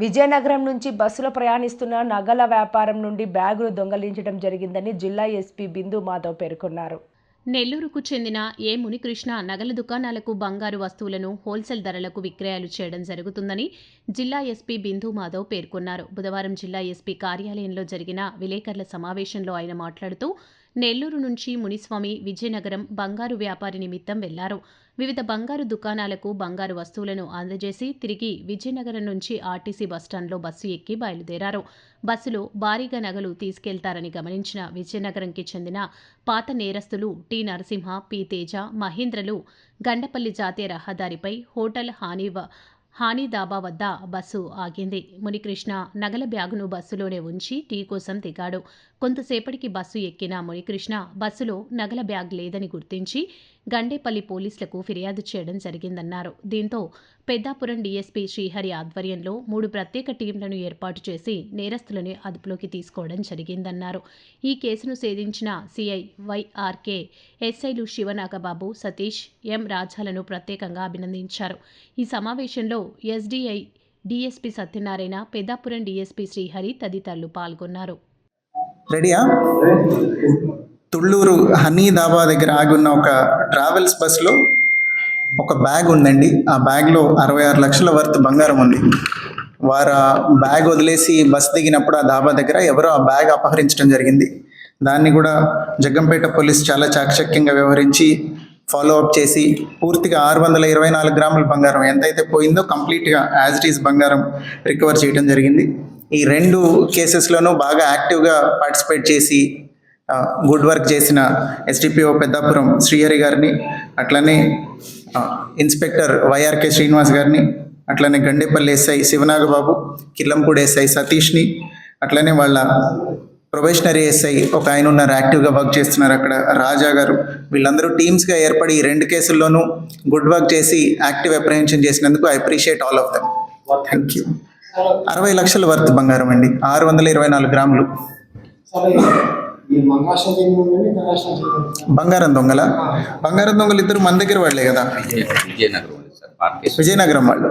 విజయనగరం నుంచి బస్సులో ప్రయాణిస్తున్న నగల వ్యాపారం నుండి బ్యాగులు దొంగలించడం జరిగిందని జిల్లా ఎస్పీ బిందు మాధవ్ పేర్కొన్నారు. నెల్లూరుకు చెందిన ఏ మునికృష్ణ నగల దుకాణాలకు బంగారు వస్తువులను హోల్సేల్ ధరలకు విక్రయాలు చేయడం జరుగుతుందని జిల్లా ఎస్పీ బిందు మాధవ్ పేర్కొన్నారు. బుధవారం జిల్లా ఎస్పీ కార్యాలయంలో జరిగిన విలేకరుల సమావేశంలో ఆయన మాట్లాడుతూ నెల్లూరు నుంచి మునిస్వామి విజయనగరం బంగారు వ్యాపారి నిమిత్తం వెళ్ళారు. వివిధ బంగారు దుకాణాలకు బంగారు వస్తువులను అందజేసి తిరిగి విజయనగరం నుంచి ఆర్టీసీ బస్టాండ్లో బస్సు ఎక్కి బయలుదేరారు. బస్సులో భారీగా నగలు తీసుకెళ్తారని గమనించిన విజయనగరంకి చెందిన పాత నేరస్తులు టి. నరసింహ పి. తేజ మహేంద్రలు గండపల్లి జాతీయ రహదారిపై హోటల్ హానీవ హానీ దాబా వద్ద బస్సు ఆగింది. మునికృష్ణ నగల బ్యాగును బస్సులోనే ఉంచి టీ కోసం దిగాడు. కొంతసేపటికి బస్సు ఎక్కిన మునికృష్ణ బస్సులో నగల బ్యాగ్ లేదని గుర్తించి గండేపల్లి పోలీసులకు ఫిర్యాదు చేయడం జరిగిందన్నారు. దీంతో పెద్దాపురం డీఎస్పీ శ్రీహరి ఆధ్వర్యంలో మూడు ప్రత్యేక టీంలను ఏర్పాటు చేసి నేరస్తులను అదుపులోకి తీసుకోవడం జరిగిందన్నారు. ఈ కేసును సేధించిన సిఐ వైఆర్కే ఎస్ఐలు శివనాగబాబు సతీష్ ఎం రాజాలను ప్రత్యేకంగా అభినందించారు. ఈ సమావేశంలో SDI DSP Satyanarayana Peddapuram DSP Srihari తదితరులు పాల్గొన్నారు. రెడీయా? తుళ్ళూరు హనీ దాబా దగ్గర ఆగి ఉన్న ఒక ట్రావెల్స్ బస్లో ఒక బ్యాగ్ ఉందండి. ఆ బ్యాగ్లో అరవై ఆరు లక్షల వర్త్ బంగారం ఉంది. వారు ఆ బ్యాగ్ వదిలేసి బస్ దిగినప్పుడు ఆ దాబా దగ్గర ఎవరో ఆ బ్యాగ్ అపహరించడం జరిగింది. దాన్ని కూడా జగ్గంపేట పోలీస్ చాలా చాకచక్యంగా వ్యవహరించి ఫాలో అప్ చేసి పూర్తిగా ఆరు వందల ఇరవై నాలుగు గ్రాముల బంగారం ఎంతైతే పోయిందో కంప్లీట్గా యాజ్ ఇట్ ఈస్ బంగారం రికవర్ చేయడం జరిగింది. ఈ రెండు కేసెస్లోనూ బాగా యాక్టివ్గా పార్టిసిపేట్ చేసి గుడ్ వర్క్ చేసిన ఎస్డిపిఓ పెద్దాపురం శ్రీహరి గారిని అట్లనే ఇన్స్పెక్టర్ వైఆర్కే శ్రీనివాస్ గారిని అట్లనే గండేపల్లి ఎస్ఐ శివనాగబాబు కిల్లంపూడి ఎస్ఐ సతీష్ని అట్లనే వాళ్ళ ప్రొబేషనరీ ఎస్ఐ ఒక ఆయన ఉన్నారు యాక్టివ్గా వర్క్ చేస్తున్నారు అక్కడ. రాజా గారు వీళ్ళందరూ టీమ్స్గా ఏర్పడి ఈ రెండు కేసుల్లోనూ గుడ్ వర్క్ చేసి యాక్టివ్ అప్రహెన్షన్ చేసినందుకు I appreciate all of them thank you అరవై లక్షల వర్త్ బంగారం అండి. ఆరు వందల ఇరవై నాలుగు గ్రాములు. బంగారం దొంగల? బంగారం దొంగలు ఇద్దరు మన దగ్గర వాళ్ళే కదా? విజయ విజయనగరం విజయనగరం వాళ్ళు.